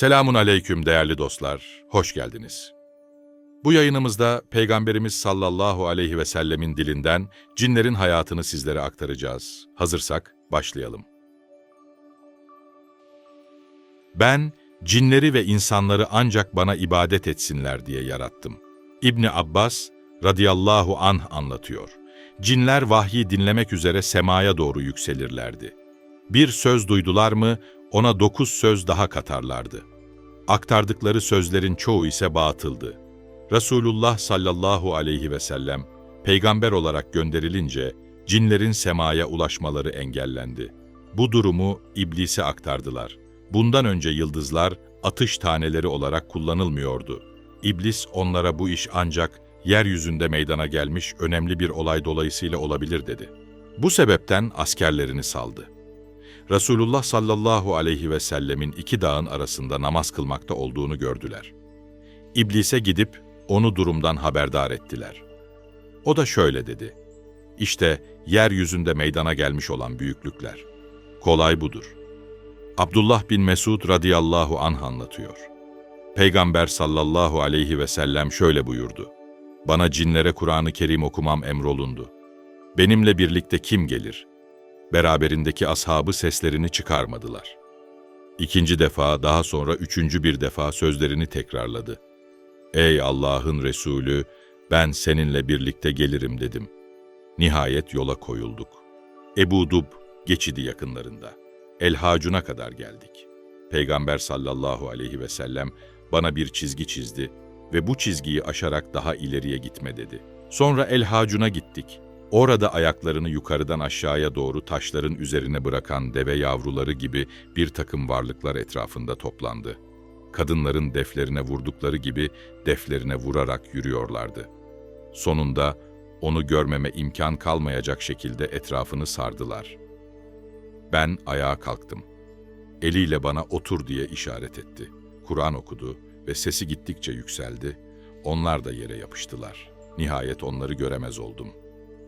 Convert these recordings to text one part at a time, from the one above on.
Selamun aleyküm değerli dostlar, hoş geldiniz. Bu yayınımızda Peygamberimiz sallallahu aleyhi ve sellemin dilinden cinlerin hayatını sizlere aktaracağız. Hazırsak başlayalım. Ben cinleri ve insanları ancak bana ibadet etsinler diye yarattım. İbni Abbas radıyallahu anh anlatıyor. Cinler vahyi dinlemek üzere semaya doğru yükselirlerdi. Bir söz duydular mı ona dokuz söz daha katarlardı. Aktardıkları sözlerin çoğu ise batıldı. Resulullah sallallahu aleyhi ve sellem peygamber olarak gönderilince cinlerin semaya ulaşmaları engellendi. Bu durumu iblise aktardılar. Bundan önce yıldızlar atış taneleri olarak kullanılmıyordu. İblis onlara bu iş ancak yeryüzünde meydana gelmiş önemli bir olay dolayısıyla olabilir dedi. Bu sebepten askerlerini saldı. Resulullah sallallahu aleyhi ve sellemin iki dağın arasında namaz kılmakta olduğunu gördüler. İblise gidip onu durumdan haberdar ettiler. O da şöyle dedi. İşte yeryüzünde meydana gelmiş olan büyüklükler. Kolay budur. Abdullah bin Mesud radıyallahu anh anlatıyor. Peygamber sallallahu aleyhi ve sellem şöyle buyurdu. Bana cinlere Kur'an-ı Kerim okumam emrolundu. Benimle birlikte kim gelir? Beraberindeki ashabı seslerini çıkarmadılar. İkinci defa, daha sonra üçüncü bir defa sözlerini tekrarladı. Ey Allah'ın Resulü, ben seninle birlikte gelirim dedim. Nihayet yola koyulduk. Ebu Dub geçidi yakınlarında. El Hacun'a kadar geldik. Peygamber sallallahu aleyhi ve sellem bana bir çizgi çizdi ve bu çizgiyi aşarak daha ileriye gitme dedi. Sonra El Hacun'a gittik. Orada ayaklarını yukarıdan aşağıya doğru taşların üzerine bırakan deve yavruları gibi bir takım varlıklar etrafında toplandı. Kadınların deflerine vurdukları gibi deflerine vurarak yürüyorlardı. Sonunda onu görmeme imkan kalmayacak şekilde etrafını sardılar. Ben ayağa kalktım. Eliyle bana otur diye işaret etti. Kur'an okudu ve sesi gittikçe yükseldi. Onlar da yere yapıştılar. Nihayet onları göremez oldum.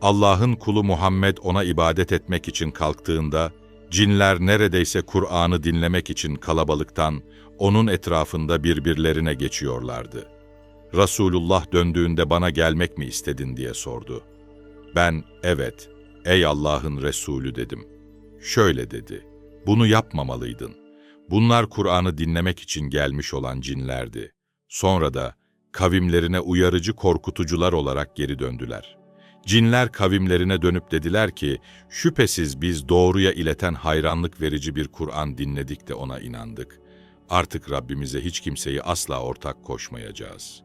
Allah'ın kulu Muhammed ona ibadet etmek için kalktığında, cinler neredeyse Kur'an'ı dinlemek için kalabalıktan onun etrafında birbirlerine geçiyorlardı. Resulullah döndüğünde bana gelmek mi istedin diye sordu. Ben, evet, ey Allah'ın Resulü dedim. Şöyle dedi, bunu yapmamalıydın. Bunlar Kur'an'ı dinlemek için gelmiş olan cinlerdi. Sonra da kavimlerine uyarıcı korkutucular olarak geri döndüler.'' Cinler kavimlerine dönüp dediler ki, şüphesiz biz doğruya ileten hayranlık verici bir Kur'an dinledik de ona inandık. Artık Rabbimize hiç kimseyi asla ortak koşmayacağız.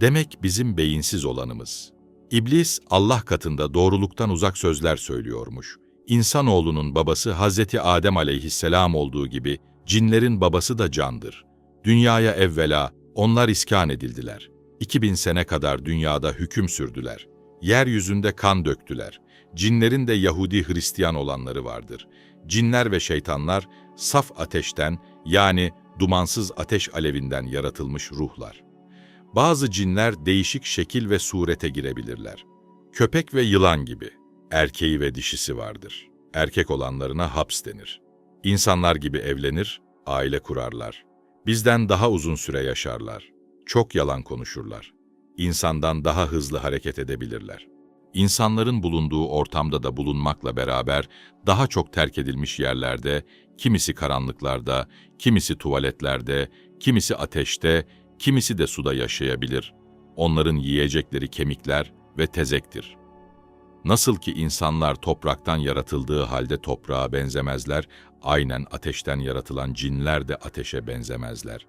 Demek bizim beyinsiz olanımız. İblis Allah katında doğruluktan uzak sözler söylüyormuş. İnsanoğlunun babası Hazreti Adem aleyhisselam olduğu gibi cinlerin babası da candır. Dünyaya evvela onlar iskan edildiler. 2000 sene kadar dünyada hüküm sürdüler yeryüzünde kan döktüler. Cinlerin de Yahudi Hristiyan olanları vardır. Cinler ve şeytanlar saf ateşten yani dumansız ateş alevinden yaratılmış ruhlar. Bazı cinler değişik şekil ve surete girebilirler. Köpek ve yılan gibi erkeği ve dişisi vardır. Erkek olanlarına haps denir. İnsanlar gibi evlenir, aile kurarlar. Bizden daha uzun süre yaşarlar. Çok yalan konuşurlar insandan daha hızlı hareket edebilirler. İnsanların bulunduğu ortamda da bulunmakla beraber daha çok terk edilmiş yerlerde, kimisi karanlıklarda, kimisi tuvaletlerde, kimisi ateşte, kimisi de suda yaşayabilir. Onların yiyecekleri kemikler ve tezektir. Nasıl ki insanlar topraktan yaratıldığı halde toprağa benzemezler, aynen ateşten yaratılan cinler de ateşe benzemezler.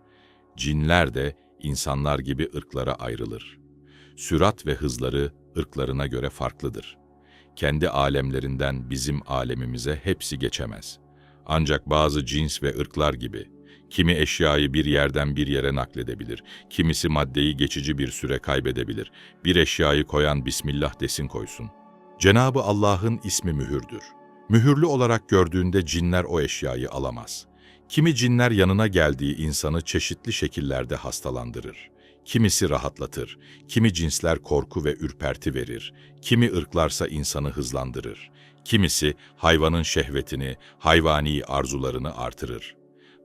Cinler de insanlar gibi ırklara ayrılır. Sürat ve hızları ırklarına göre farklıdır. Kendi alemlerinden bizim alemimize hepsi geçemez. Ancak bazı cins ve ırklar gibi kimi eşyayı bir yerden bir yere nakledebilir, kimisi maddeyi geçici bir süre kaybedebilir. Bir eşyayı koyan Bismillah desin koysun. Cenabı Allah'ın ismi mühürdür. Mühürlü olarak gördüğünde cinler o eşyayı alamaz. Kimi cinler yanına geldiği insanı çeşitli şekillerde hastalandırır. Kimisi rahatlatır, kimi cinsler korku ve ürperti verir, kimi ırklarsa insanı hızlandırır. Kimisi hayvanın şehvetini, hayvani arzularını artırır.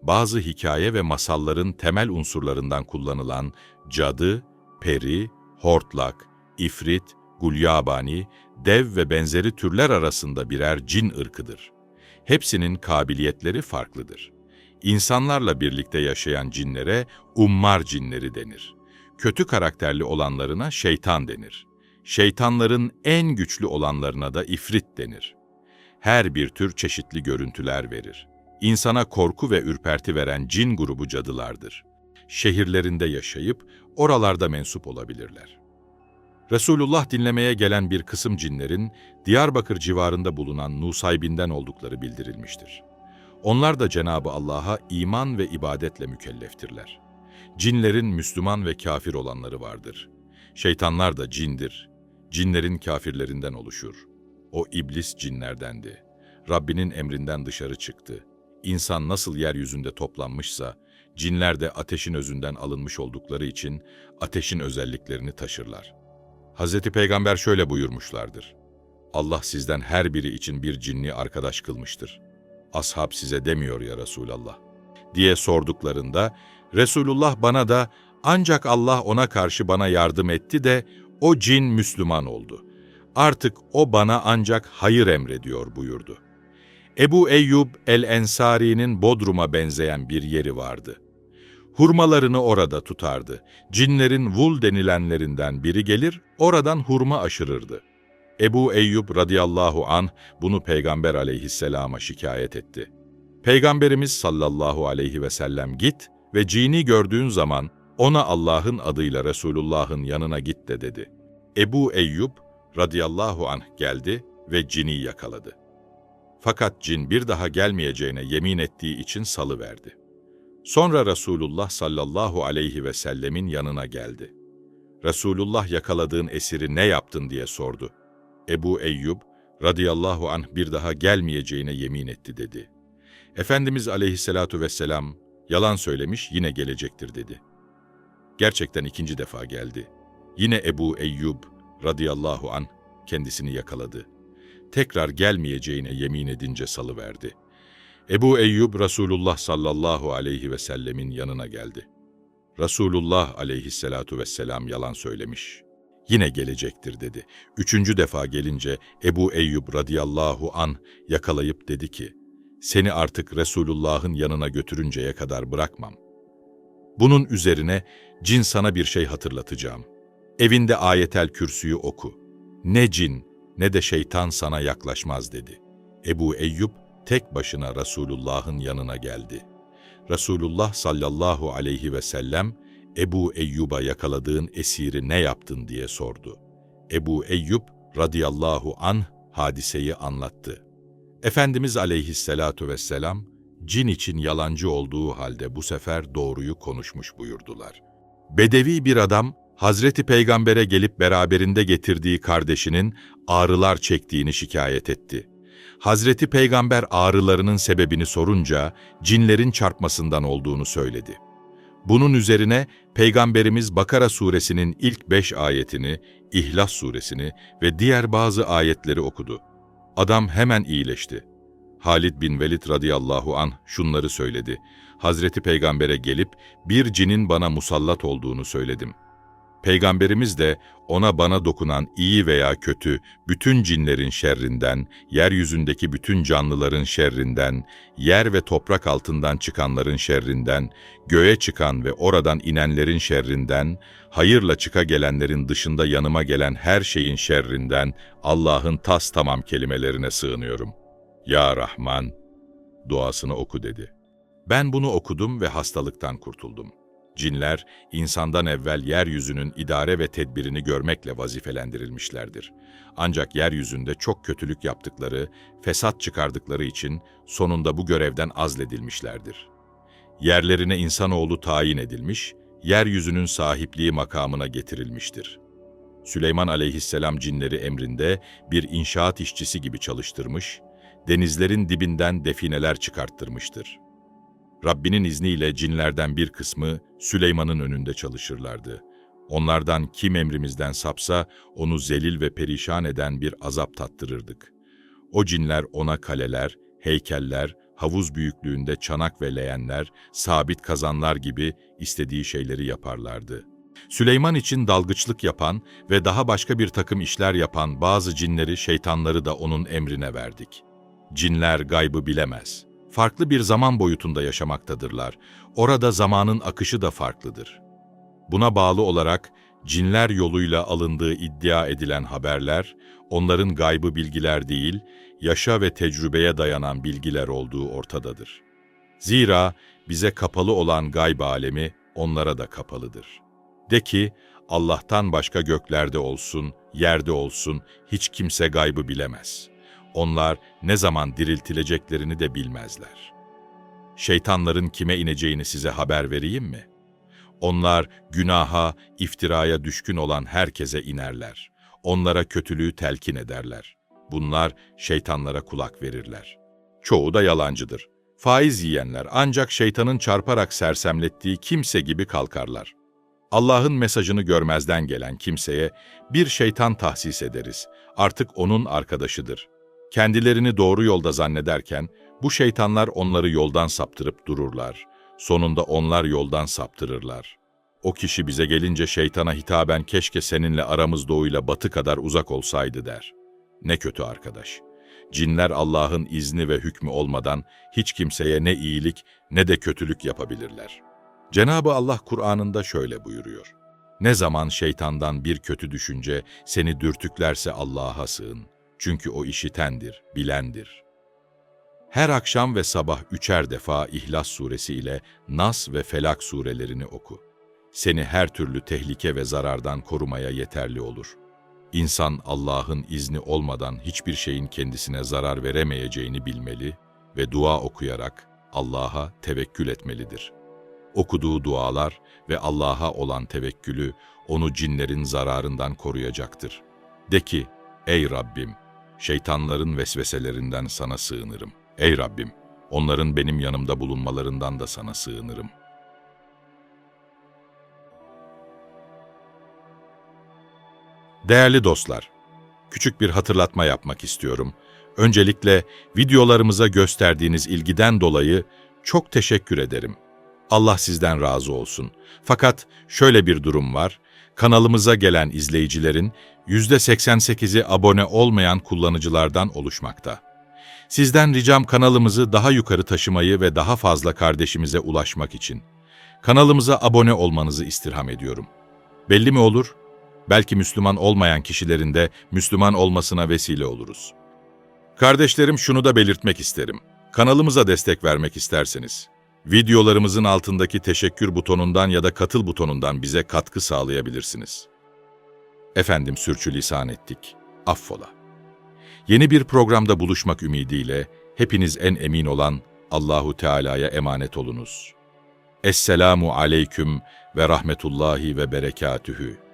bazı hikaye ve masalların temel unsurlarından kullanılan cadı, peri, hortlak, ifrit, gulyabani, dev ve benzeri türler arasında birer cin ırkıdır. Hepsinin kabiliyetleri farklıdır. İnsanlarla birlikte yaşayan cinlere ummar cinleri denir. Kötü karakterli olanlarına şeytan denir. Şeytanların en güçlü olanlarına da ifrit denir. Her bir tür çeşitli görüntüler verir. İnsana korku ve ürperti veren cin grubu cadılardır. Şehirlerinde yaşayıp oralarda mensup olabilirler. Resulullah dinlemeye gelen bir kısım cinlerin Diyarbakır civarında bulunan Nusaybin'den oldukları bildirilmiştir. Onlar da Cenabı Allah'a iman ve ibadetle mükelleftirler. Cinlerin Müslüman ve kafir olanları vardır. Şeytanlar da cindir. Cinlerin kafirlerinden oluşur. O iblis cinlerdendi. Rabbinin emrinden dışarı çıktı. İnsan nasıl yeryüzünde toplanmışsa, cinler de ateşin özünden alınmış oldukları için ateşin özelliklerini taşırlar. Hz. Peygamber şöyle buyurmuşlardır. Allah sizden her biri için bir cinni arkadaş kılmıştır. Ashab size demiyor ya Resulallah. Diye sorduklarında, Resulullah bana da ancak Allah ona karşı bana yardım etti de o cin Müslüman oldu. Artık o bana ancak hayır emrediyor buyurdu. Ebu Eyyub el-Ensari'nin Bodrum'a benzeyen bir yeri vardı. Hurmalarını orada tutardı. Cinlerin vul denilenlerinden biri gelir, oradan hurma aşırırdı. Ebu Eyyub radıyallahu an bunu Peygamber aleyhisselama şikayet etti. Peygamberimiz sallallahu aleyhi ve sellem git ve cini gördüğün zaman ona Allah'ın adıyla Resulullah'ın yanına git de dedi. Ebu Eyyub radıyallahu anh geldi ve cini yakaladı. Fakat cin bir daha gelmeyeceğine yemin ettiği için salı verdi. Sonra Resulullah sallallahu aleyhi ve sellemin yanına geldi. Resulullah yakaladığın esiri ne yaptın diye sordu. Ebu Eyyub radıyallahu anh bir daha gelmeyeceğine yemin etti dedi. Efendimiz aleyhissalatu vesselam yalan söylemiş yine gelecektir dedi. Gerçekten ikinci defa geldi. Yine Ebu Eyyub radıyallahu an kendisini yakaladı. Tekrar gelmeyeceğine yemin edince salıverdi. Ebu Eyyub Resulullah sallallahu aleyhi ve sellemin yanına geldi. Resulullah aleyhissalatu vesselam yalan söylemiş. Yine gelecektir dedi. Üçüncü defa gelince Ebu Eyyub radıyallahu an yakalayıp dedi ki, seni artık Resulullah'ın yanına götürünceye kadar bırakmam. Bunun üzerine cin sana bir şey hatırlatacağım. Evinde ayetel kürsüyü oku. Ne cin ne de şeytan sana yaklaşmaz dedi. Ebu Eyyub tek başına Resulullah'ın yanına geldi. Resulullah sallallahu aleyhi ve sellem Ebu Eyyub'a yakaladığın esiri ne yaptın diye sordu. Ebu Eyyub radıyallahu anh hadiseyi anlattı. Efendimiz aleyhisselatu vesselam, cin için yalancı olduğu halde bu sefer doğruyu konuşmuş buyurdular. Bedevi bir adam, Hazreti Peygamber'e gelip beraberinde getirdiği kardeşinin ağrılar çektiğini şikayet etti. Hazreti Peygamber ağrılarının sebebini sorunca cinlerin çarpmasından olduğunu söyledi. Bunun üzerine Peygamberimiz Bakara suresinin ilk beş ayetini, İhlas suresini ve diğer bazı ayetleri okudu. Adam hemen iyileşti. Halid bin Velid radıyallahu an şunları söyledi. Hazreti Peygamber'e gelip bir cinin bana musallat olduğunu söyledim. Peygamberimiz de ona bana dokunan iyi veya kötü bütün cinlerin şerrinden, yeryüzündeki bütün canlıların şerrinden, yer ve toprak altından çıkanların şerrinden, göğe çıkan ve oradan inenlerin şerrinden, hayırla çıka gelenlerin dışında yanıma gelen her şeyin şerrinden Allah'ın tas tamam kelimelerine sığınıyorum. Ya Rahman, duasını oku dedi. Ben bunu okudum ve hastalıktan kurtuldum. Cinler, insandan evvel yeryüzünün idare ve tedbirini görmekle vazifelendirilmişlerdir. Ancak yeryüzünde çok kötülük yaptıkları, fesat çıkardıkları için sonunda bu görevden azledilmişlerdir. Yerlerine insanoğlu tayin edilmiş, yeryüzünün sahipliği makamına getirilmiştir. Süleyman aleyhisselam cinleri emrinde bir inşaat işçisi gibi çalıştırmış, denizlerin dibinden defineler çıkarttırmıştır.'' Rabbinin izniyle cinlerden bir kısmı Süleyman'ın önünde çalışırlardı. Onlardan kim emrimizden sapsa onu zelil ve perişan eden bir azap tattırırdık. O cinler ona kaleler, heykeller, havuz büyüklüğünde çanak ve leğenler, sabit kazanlar gibi istediği şeyleri yaparlardı. Süleyman için dalgıçlık yapan ve daha başka bir takım işler yapan bazı cinleri, şeytanları da onun emrine verdik. Cinler gaybı bilemez. Farklı bir zaman boyutunda yaşamaktadırlar. Orada zamanın akışı da farklıdır. Buna bağlı olarak cinler yoluyla alındığı iddia edilen haberler, onların gaybı bilgiler değil, yaşa ve tecrübeye dayanan bilgiler olduğu ortadadır. Zira bize kapalı olan gayb alemi onlara da kapalıdır. De ki, Allah'tan başka göklerde olsun, yerde olsun hiç kimse gaybı bilemez. Onlar ne zaman diriltileceklerini de bilmezler. Şeytanların kime ineceğini size haber vereyim mi? Onlar günaha, iftiraya düşkün olan herkese inerler. Onlara kötülüğü telkin ederler. Bunlar şeytanlara kulak verirler. Çoğu da yalancıdır. Faiz yiyenler ancak şeytanın çarparak sersemlettiği kimse gibi kalkarlar. Allah'ın mesajını görmezden gelen kimseye bir şeytan tahsis ederiz. Artık onun arkadaşıdır. Kendilerini doğru yolda zannederken bu şeytanlar onları yoldan saptırıp dururlar. Sonunda onlar yoldan saptırırlar. O kişi bize gelince şeytana hitaben keşke seninle aramız doğuyla batı kadar uzak olsaydı der. Ne kötü arkadaş. Cinler Allah'ın izni ve hükmü olmadan hiç kimseye ne iyilik ne de kötülük yapabilirler. Cenabı Allah Kur'an'ında şöyle buyuruyor. Ne zaman şeytandan bir kötü düşünce seni dürtüklerse Allah'a sığın. Çünkü o işitendir, bilendir. Her akşam ve sabah üçer defa İhlas suresi ile Nas ve Felak surelerini oku. Seni her türlü tehlike ve zarardan korumaya yeterli olur. İnsan Allah'ın izni olmadan hiçbir şeyin kendisine zarar veremeyeceğini bilmeli ve dua okuyarak Allah'a tevekkül etmelidir. Okuduğu dualar ve Allah'a olan tevekkülü onu cinlerin zararından koruyacaktır. De ki, ey Rabbim, şeytanların vesveselerinden sana sığınırım. Ey Rabbim, onların benim yanımda bulunmalarından da sana sığınırım. Değerli dostlar, küçük bir hatırlatma yapmak istiyorum. Öncelikle videolarımıza gösterdiğiniz ilgiden dolayı çok teşekkür ederim. Allah sizden razı olsun. Fakat şöyle bir durum var. Kanalımıza gelen izleyicilerin %88'i abone olmayan kullanıcılardan oluşmakta. Sizden ricam kanalımızı daha yukarı taşımayı ve daha fazla kardeşimize ulaşmak için. Kanalımıza abone olmanızı istirham ediyorum. Belli mi olur? Belki Müslüman olmayan kişilerin de Müslüman olmasına vesile oluruz. Kardeşlerim şunu da belirtmek isterim. Kanalımıza destek vermek isterseniz, videolarımızın altındaki teşekkür butonundan ya da katıl butonundan bize katkı sağlayabilirsiniz. Efendim sürçülisan ettik. Affola. Yeni bir programda buluşmak ümidiyle hepiniz en emin olan Allahu Teala'ya emanet olunuz. Esselamu aleyküm ve rahmetullahi ve berekatühü.